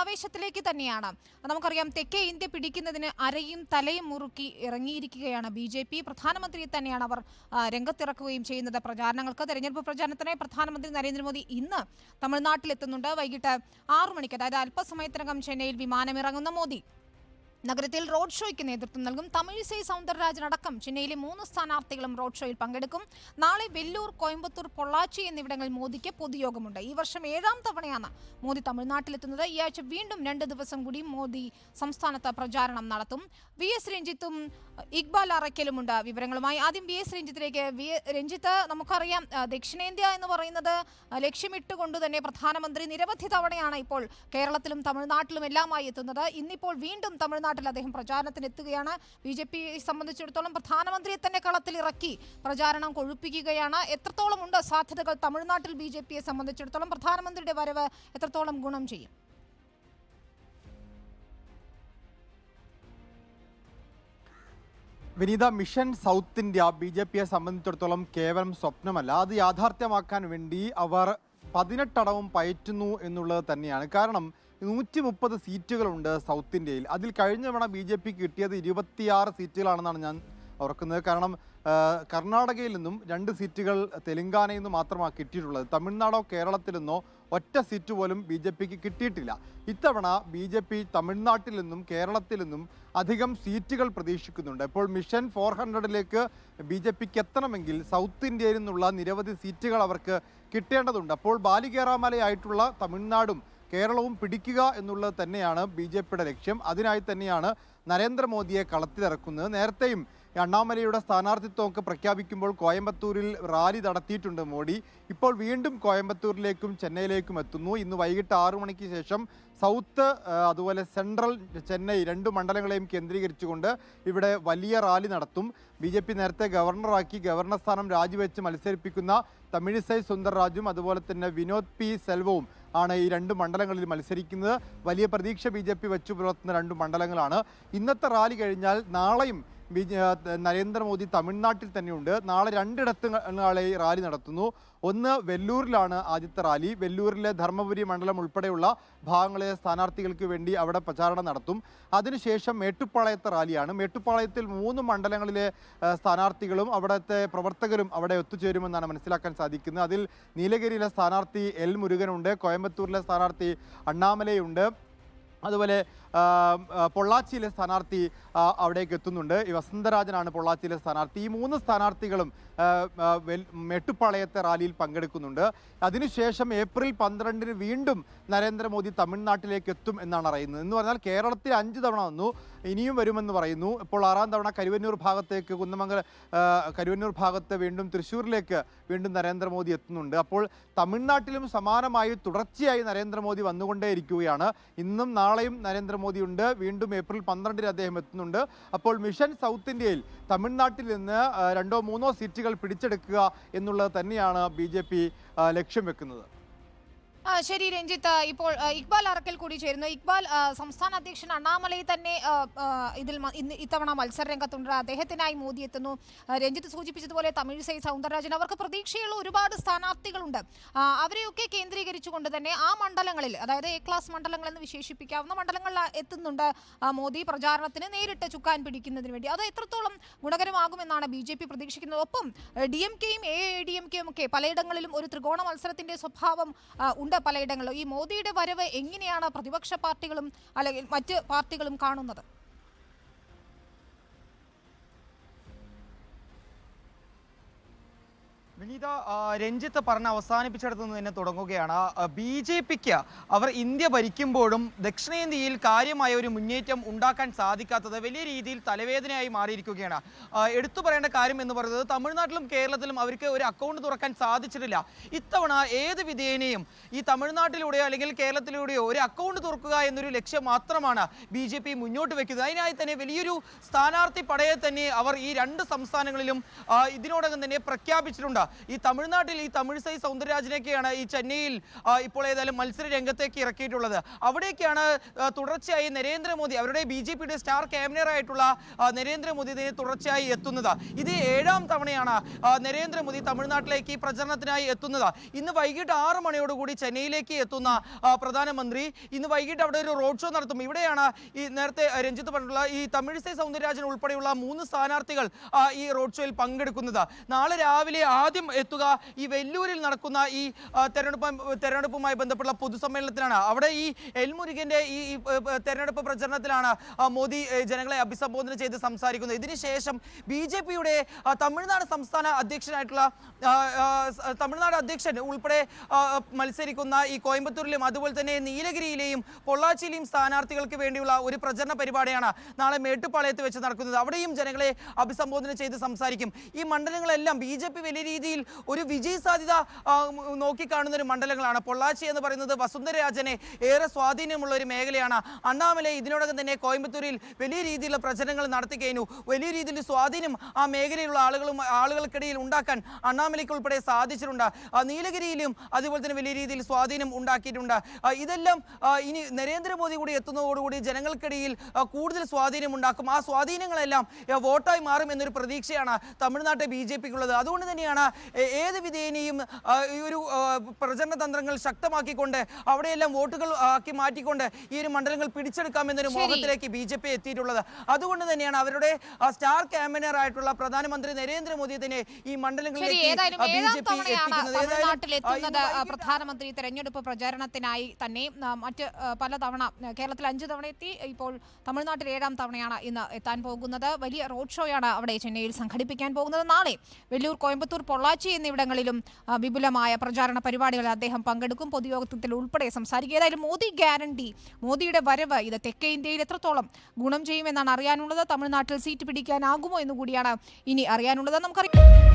ആവേശത്തിലേക്ക് തന്നെയാണ്. നമുക്കറിയാം തെക്കേ ഇന്ത്യ പിടിക്കുന്നതിന് അരയും തലയും മുറുക്കി ഇറങ്ങിയിരിക്കുകയാണ് ബി ജെ പി. പ്രധാനമന്ത്രിയെ തന്നെയാണ് അവർ രംഗത്തിറക്കുകയും ചെയ്യുന്നത്. പ്രചാരണങ്ങൾക്ക് തെരഞ്ഞെടുപ്പ് പ്രചാരണത്തിനായി പ്രധാനമന്ത്രി നരേന്ദ്രമോദി ഇന്ന് തമിഴ്നാട്ടിലെത്തുന്നുണ്ട്. വൈകിട്ട് ആറു മണിക്ക് അതായത് അല്പസമയത്തിനകം ചെന്നൈയിൽ വിമാനമിറങ്ങുന്ന മോദി. നഗരത്തിൽ റോഡ് ഷോയ്ക്ക് നേതൃത്വം നൽകും തമിഴിസൈ സൗന്ദരരാജൻ അടക്കം. ചെന്നൈയിലെ മൂന്ന് സ്ഥാനാർത്ഥികളും റോഡ് ഷോയിൽ പങ്കെടുക്കും. നാളെ വെല്ലൂർ കോയമ്പത്തൂർ പൊള്ളാച്ചി എന്നിവിടങ്ങളിൽ മോദിക്ക് പൊതുയോഗമുണ്ട്. ഈ വർഷം ഏഴാം തവണയാണ് മോദി തമിഴ്നാട്ടിലെത്തുന്നത്. ഈ ആഴ്ച വീണ്ടും രണ്ട് ദിവസം കൂടി മോദി സംസ്ഥാനത്ത് പ്രചാരണം നടത്തും. വി എസ് രഞ്ജിത്തും ഇക്ബാൽ അറയ്ക്കലുമുണ്ട് വിവരങ്ങളുമായി. ആദ്യം വി എസ് രഞ്ജിത്തിലേക്ക്. വി രഞ്ജിത്ത് നമുക്കറിയാം ദക്ഷിണേന്ത്യ എന്ന് പറയുന്നത് ലക്ഷ്യമിട്ടുകൊണ്ട് തന്നെ പ്രധാനമന്ത്രി നിരവധി തവണയാണ് ഇപ്പോൾ കേരളത്തിലും തമിഴ്നാട്ടിലും എല്ലാമായി എത്തുന്നത്. ഇന്നിപ്പോൾ വീണ്ടും തമിഴ്നാട്ടിൽ അദ്ദേഹം പ്രചാരണത്തിന് എത്തുകയാണ് ബി ജെ പി സംബന്ധിച്ചിടത്തോളം പ്രധാനമന്ത്രിയെ തന്നെ കളത്തിൽ ഇറക്കി പ്രചാരണം കൊഴുപ്പിക്കുകയാണ്. എത്രത്തോളം ഉണ്ട് സാധ്യതകൾ തമിഴ്നാട്ടിൽ ബി ജെ പിയെ സംബന്ധിച്ചിടത്തോളം? പ്രധാനമന്ത്രിയുടെ വരവ് എത്രത്തോളം ഗുണം ചെയ്യും? Vineetha mission south India B J പിയെ സംബന്ധിച്ചിടത്തോളം കേവലം സ്വപ്നമല്ല. അത് യാഥാർത്ഥ്യമാക്കാൻ വേണ്ടി അവർ പതിനെട്ടടവും പയറ്റുന്നു എന്നുള്ളത് തന്നെയാണ്. കാരണം നൂറ്റി മുപ്പത് സീറ്റുകളുണ്ട് സൗത്ത് ഇന്ത്യയിൽ. അതിൽ കഴിഞ്ഞ തവണ ബി ജെ പി കിട്ടിയത് ഇരുപത്തിയാറ് സീറ്റുകളാണെന്നാണ് ഞാൻ ഓർക്കുന്നത്. കാരണം കർണാടകയിൽ നിന്നും രണ്ട് സീറ്റുകൾ തെലങ്കാനയിൽ നിന്നും മാത്രമാണ് കിട്ടിയിട്ടുള്ളത്. തമിഴ്നാടോ കേരളത്തിൽ നിന്നോ ഒറ്റ സീറ്റ് പോലും ബി ജെ പിക്ക് കിട്ടിയിട്ടില്ല. ഇത്തവണ ബി ജെ പി തമിഴ്നാട്ടിൽ നിന്നും കേരളത്തിൽ നിന്നും അധികം സീറ്റുകൾ പ്രതീക്ഷിക്കുന്നുണ്ട്. ഇപ്പോൾ മിഷൻ ഫോർ ഹൺഡ്രഡിലേക്ക് ബി ജെ പിക്ക് എത്തണമെങ്കിൽ സൗത്ത് ഇന്ത്യയിൽ നിന്നുള്ള നിരവധി സീറ്റുകൾ അവർക്ക് കിട്ടേണ്ടതുണ്ട്. അപ്പോൾ ബാലികേറാമലയായിട്ടുള്ള തമിഴ്നാടും കേരളവും പിടിക്കുക എന്നുള്ളത് തന്നെയാണ് ബി ലക്ഷ്യം. അതിനായി തന്നെയാണ് നരേന്ദ്രമോദിയെ കളത്തിലിറക്കുന്നത്. നേരത്തെയും അണ്ണാമലയുടെ സ്ഥാനാർത്ഥിത്വമൊക്കെ പ്രഖ്യാപിക്കുമ്പോൾ കോയമ്പത്തൂരിൽ റാലി നടത്തിയിട്ടുണ്ട് മോഡി. ഇപ്പോൾ വീണ്ടും കോയമ്പത്തൂരിലേക്കും ചെന്നൈയിലേക്കും എത്തുന്നു. ഇന്ന് വൈകിട്ട് ആറു മണിക്ക് ശേഷം സൗത്ത് അതുപോലെ സെൻട്രൽ ചെന്നൈ രണ്ട് മണ്ഡലങ്ങളെയും കേന്ദ്രീകരിച്ചുകൊണ്ട് ഇവിടെ വലിയ റാലി നടത്തും. ബി ജെ പി നേരത്തെ ഗവർണറാക്കി ഗവർണർ സ്ഥാനം രാജിവെച്ച് മത്സരിപ്പിക്കുന്ന തമിഴിസൈ സുന്ദർരാജും അതുപോലെ തന്നെ വിനോദ് പി സെൽവവും ആണ് ഈ രണ്ട് മണ്ഡലങ്ങളിൽ മത്സരിക്കുന്നത്. വലിയ പ്രതീക്ഷ ബി ജെ പി വെച്ചു പുലർത്തുന്ന രണ്ട് മണ്ഡലങ്ങളാണ്. ഇന്നത്തെ റാലി കഴിഞ്ഞാൽ നാളെയും നരേന്ദ്രമോദി തമിഴ്നാട്ടിൽ തന്നെയുണ്ട്. നാളെ രണ്ടിടത്ത് നാളെ റാലി നടത്തുന്നു. ഒന്ന് വെല്ലൂരിലാണ് ആദ്യത്തെ റാലി. വെല്ലൂരിലെ ധർമ്മപുരി മണ്ഡലം ഉൾപ്പെടെയുള്ള ഭാഗങ്ങളിലെ സ്ഥാനാർത്ഥികൾക്ക് വേണ്ടി അവിടെ പ്രചാരണം നടത്തും. അതിനുശേഷം മേട്ടുപ്പാളയത്തെ റാലിയാണ്. മേട്ടുപ്പാളയത്തിൽ മൂന്ന് മണ്ഡലങ്ങളിലെ സ്ഥാനാർത്ഥികളും അവിടുത്തെ പ്രവർത്തകരും അവിടെ ഒത്തുചേരുമെന്നാണ് മനസ്സിലാക്കാൻ സാധിക്കുന്നത്. അതിൽ നീലഗിരിയിലെ സ്ഥാനാർത്ഥി എൽ മുരുകനുണ്ട്. കോയമ്പത്തൂരിലെ സ്ഥാനാർത്ഥി അണ്ണാമലയുണ്ട്. അതുപോലെ പൊള്ളാച്ചിയിലെ സ്ഥാനാർത്ഥി അവിടേക്ക് എത്തുന്നുണ്ട്. ഈ വസന്തരാജനാണ് പൊള്ളാച്ചിയിലെ സ്ഥാനാർത്ഥി. ഈ മൂന്ന് സ്ഥാനാർത്ഥികളും മേട്ടുപ്പാളയത്തെ റാലിയിൽ പങ്കെടുക്കുന്നുണ്ട്. അതിനുശേഷം ഏപ്രിൽ പന്ത്രണ്ടിന് വീണ്ടും നരേന്ദ്രമോദി തമിഴ്നാട്ടിലേക്ക് എത്തും എന്നാണ് അറിയുന്നത്. എന്ന് പറഞ്ഞാൽ കേരളത്തിൽ അഞ്ച് തവണ വന്നു ഇനിയും വരുമെന്ന് പറയുന്നു. ഇപ്പോൾ ആറാം തവണ കരുവന്നൂർ ഭാഗത്തേക്ക് കുന്നമംഗല കരുവന്നൂർ ഭാഗത്ത് വീണ്ടും തൃശ്ശൂരിലേക്ക് വീണ്ടും നരേന്ദ്രമോദി എത്തുന്നുണ്ട്. അപ്പോൾ തമിഴ്നാട്ടിലും സമാനമായി തുടർച്ചയായി നരേന്ദ്രമോദി വന്നുകൊണ്ടേയിരിക്കുകയാണ്. ഇന്നും നാളെയും നരേന്ദ്രമോദി ഉണ്ട് വീണ്ടും ഏപ്രിൽ പന്ത്രണ്ടിന് അദ്ദേഹം എത്തുന്നുണ്ട്. അപ്പോൾ മിഷൻ സൗത്ത് ഇന്ത്യയിൽ തമിഴ്നാട്ടിൽ നിന്ന് രണ്ടോ മൂന്നോ സീറ്റുകൾ പിടിച്ചെടുക്കുക എന്നുള്ളത് തന്നെയാണ് ബി ലക്ഷ്യം വെക്കുന്നത്. ശരി രഞ്ജിത്ത്. ഇപ്പോൾ ഇക്ബാൽ അറക്കൽ കൂടി ചേരുന്നു. ഇക്ബാൽ സംസ്ഥാന അധ്യക്ഷൻ അണ്ണാമലൈ തന്നെ ഇതിൽ ഇന്ന് ഇത്തവണ മത്സര രംഗത്തുണ്ട്. അദ്ദേഹത്തിനായി മോദി എത്തുന്നു. രഞ്ജിത്ത് സൂചിപ്പിച്ചതുപോലെ തമിഴിസൈ സൗന്ദരരാജൻ അവർക്ക് പ്രതീക്ഷയുള്ള ഒരുപാട് സ്ഥാനാർത്ഥികളുണ്ട്. അവരെയൊക്കെ കേന്ദ്രീകരിച്ചുകൊണ്ട് തന്നെ ആ മണ്ഡലങ്ങളിൽ അതായത് എ ക്ലാസ് മണ്ഡലങ്ങൾ എന്ന് വിശേഷിപ്പിക്കാവുന്ന മണ്ഡലങ്ങളിൽ എത്തുന്നുണ്ട് മോദി പ്രചാരണത്തിന് നേരിട്ട് ചുക്കാൻ പിടിക്കുന്നതിന് വേണ്ടി. അത് എത്രത്തോളം ഗുണകരമാകുമെന്നാണ് ബി ജെ പി പ്രതീക്ഷിക്കുന്നത്. ഒപ്പം ഡി എം കെയും എ ഡി എം കെയും ഒക്കെ പലയിടങ്ങളിലും ഒരു ത്രികോണ മത്സരത്തിന്റെ സ്വഭാവം ആ, ഉണ്ട് പലയിടങ്ങളിലും. ഈ മോദിയുടെ വരവ് എങ്ങനെയാണ് പ്രതിപക്ഷ പാർട്ടികളും അല്ലെങ്കിൽ മറ്റ് പാർട്ടികളും കാണുന്നത്? വിനീത രഞ്ജിത്ത് പറഞ്ഞ അവസാനിപ്പിച്ചിടത്തു നിന്ന് തന്നെ തുടങ്ങുകയാണ്. ബി ജെ പിക്ക് അവർ ഇന്ത്യ ഭരിക്കുമ്പോഴും ദക്ഷിണേന്ത്യയിൽ കാര്യമായ ഒരു മുന്നേറ്റം ഉണ്ടാക്കാൻ സാധിക്കാത്തത് വലിയ രീതിയിൽ തലവേദനയായി മാറിയിരിക്കുകയാണ്. എടുത്തു പറയേണ്ട കാര്യം എന്ന് പറയുന്നത് തമിഴ്നാട്ടിലും കേരളത്തിലും അവർക്ക് ഒരു അക്കൗണ്ട് തുറക്കാൻ സാധിച്ചിട്ടില്ല. ഇത്തവണ ഏത് വിധേനയും ഈ തമിഴ്നാട്ടിലൂടെയോ അല്ലെങ്കിൽ കേരളത്തിലൂടെയോ ഒരു അക്കൗണ്ട് തുറക്കുക എന്നൊരു ലക്ഷ്യം മാത്രമാണ് ബി ജെ പി മുന്നോട്ട് വെക്കുന്നത്. അതിനായി തന്നെ വലിയൊരു സ്ഥാനാർത്ഥി പടയെ തന്നെ അവർ ഈ രണ്ട് സംസ്ഥാനങ്ങളിലും ഇതിനോടകം തന്നെ പ്രഖ്യാപിച്ചിട്ടുണ്ട്. ഈ തമിഴ്നാട്ടിൽ ഈ തമിഴ്സൈ സൗന്ദരരാജനെയൊക്കെയാണ് ഈ ചെന്നൈയിൽ ഇപ്പോൾ ഏതായാലും മത്സര രംഗത്തേക്ക് ഇറക്കിയിട്ടുള്ളത്. അവിടേക്കാണ് ആ, തുടർച്ചയായി നരേന്ദ്രമോദി അവരുടെ ബി ജെ പിയുടെ സ്റ്റാർ ആ, നരേന്ദ്രമോദി തുടർച്ചയായി എത്തുന്നത്. ഇത് ഏഴാം തവണയാണ് നരേന്ദ്രമോദി തമിഴ്നാട്ടിലേക്ക് പ്രചരണത്തിനായി എത്തുന്നത്. ഇന്ന് വൈകിട്ട് ആറ് മണിയോടുകൂടി ചെന്നൈയിലേക്ക് എത്തുന്ന പ്രധാനമന്ത്രി ഇന്ന് വൈകിട്ട് അവിടെ ഒരു റോഡ് ഷോ നടത്തും. ഇവിടെയാണ് ഈ നേരത്തെ രഞ്ജിത്ത് പറഞ്ഞിട്ടുള്ള ഈ തമിഴിസൈ സൗന്ദരരാജൻ ഉൾപ്പെടെയുള്ള മൂന്ന് സ്ഥാനാർത്ഥികൾ ഈ റോഡ് ഷോയിൽ പങ്കെടുക്കുന്നത്. നാളെ രാവിലെ ആദ്യം എത്തുക ഈ വെല്ലൂരിൽ നടക്കുന്ന ഈ തെരഞ്ഞെടുപ്പ് തെരഞ്ഞെടുപ്പുമായി ബന്ധപ്പെട്ട പൊതുസമ്മേളനത്തിലാണ്. അവിടെ ഈ എൽമുരുകന്റെ ഈ തെരഞ്ഞെടുപ്പ് പ്രചരണത്തിലാണ് മോദി ജനങ്ങളെ അഭിസംബോധന ചെയ്ത് സംസാരിക്കുന്നത്. ഇതിനുശേഷം ബി ജെ പിയുടെ തമിഴ്നാട് സംസ്ഥാന അധ്യക്ഷനായിട്ടുള്ള തമിഴ്നാട് അധ്യക്ഷൻ ഉൾപ്പെടെ മത്സരിക്കുന്ന ഈ കോയമ്പത്തൂരിലും അതുപോലെ തന്നെ നീലഗിരിയിലെയും പൊള്ളാച്ചിയിലെയും സ്ഥാനാർത്ഥികൾക്ക് വേണ്ടിയുള്ള ഒരു പ്രചരണ പരിപാടിയാണ് നാളെ മേട്ടുപ്പാളയത്ത് വെച്ച് നടക്കുന്നത്. അവിടെയും ജനങ്ങളെ അഭിസംബോധന ചെയ്ത് സംസാരിക്കും. ഈ മണ്ഡലങ്ങളെല്ലാം ബി വലിയ രീതിയിൽ ഒരു വിജയ സാധ്യത നോക്കിക്കാണുന്ന ഒരു മണ്ഡലങ്ങളാണ്. പൊള്ളാച്ചി എന്ന് പറയുന്നത് വസുന്ധരാജനെ ഏറെ സ്വാധീനമുള്ള ഒരു മേഖലയാണ്. അണ്ണാമലൈ ഇതിനോടകം തന്നെ കോയമ്പത്തൂരിൽ വലിയ രീതിയിലുള്ള പ്രചരണങ്ങൾ നടത്തി കഴിഞ്ഞു. വലിയ രീതിയിൽ സ്വാധീനം ആ മേഖലയിലുള്ള ആളുകളും ആളുകൾക്കിടയിൽ ഉണ്ടാക്കാൻ അണ്ണാമലയ്ക്ക് ഉൾപ്പെടെ സാധിച്ചിട്ടുണ്ട്. നീലഗിരിയിലും അതുപോലെ തന്നെ വലിയ രീതിയിൽ സ്വാധീനം ഉണ്ടാക്കിയിട്ടുണ്ട്. ഇതെല്ലാം ഇനി നരേന്ദ്രമോദി കൂടി എത്തുന്നതോടുകൂടി ജനങ്ങൾക്കിടയിൽ കൂടുതൽ സ്വാധീനം ഉണ്ടാക്കും. ആ സ്വാധീനങ്ങളെല്ലാം വോട്ടായി മാറും എന്നൊരു പ്രതീക്ഷയാണ് തമിഴ്നാട്ടെ ബി ജെ പിക്കുള്ളത്. അതുകൊണ്ട് തന്നെയാണ് ഏത് വിധേനയും ഈ ഒരു പ്രചരണ തന്ത്രങ്ങൾ ശക്തമാക്കിക്കൊണ്ട് അവിടെയെല്ലാം വോട്ടുകൾ ആക്കി മാറ്റിക്കൊണ്ട് ഈ ഒരു മണ്ഡലങ്ങൾ പിടിച്ചെടുക്കാമെന്നൊരു. മോഹത്തിലേക്ക് ബി ജെ പി എത്തിയിട്ടുള്ളത്. അതുകൊണ്ട് തന്നെയാണ് അവരുടെ സ്റ്റാർ ക്യാമ്പയിനർ ആയിട്ടുള്ള പ്രധാനമന്ത്രി നരേന്ദ്രമോദി തന്നെ ഈ മണ്ഡലങ്ങളിലേക്ക് പ്രധാനമന്ത്രി തെരഞ്ഞെടുപ്പ് പ്രചാരണത്തിനായി തന്നെ മറ്റ് പലതവണ പല തവണ കേരളത്തിൽ അഞ്ചു തവണ എത്തി ഇപ്പോൾ തമിഴ്നാട്ടിൽ ഏഴാം തവണയാണ് ഇന്ന് എത്താൻ പോകുന്നത്. വലിയ റോഡ് ഷോയാണ് അവിടെ ചെന്നൈയിൽ സംഘടിപ്പിക്കാൻ പോകുന്നത്. നാളെ വെല്ലൂർ കോയമ്പത്തൂർ പൊള്ളാച്ചി എന്നിവിടങ്ങളിലും വിപുലമായ പ്രചാരണ പരിപാടികളിൽ അദ്ദേഹം പങ്കെടുക്കും. പൊതുയോഗത്തിൽ ഉൾപ്പെടെ സംസാരിക്കും ഏതായാലും മോദി ഗ്യാരണ്ടി മോദിയുടെ വരവ് ഇത് തെക്കേ ഇന്ത്യയിൽ എത്രത്തോളം ഗുണം ചെയ്യുമെന്നാണ് അറിയാനുള്ളത്. തമിഴ്നാട്ടിൽ സീറ്റ് പിടിക്കാനാകുമോ എന്നുകൂടിയാണ് ഇനി അറിയാനുള്ളത്. നമുക്കറിയാം.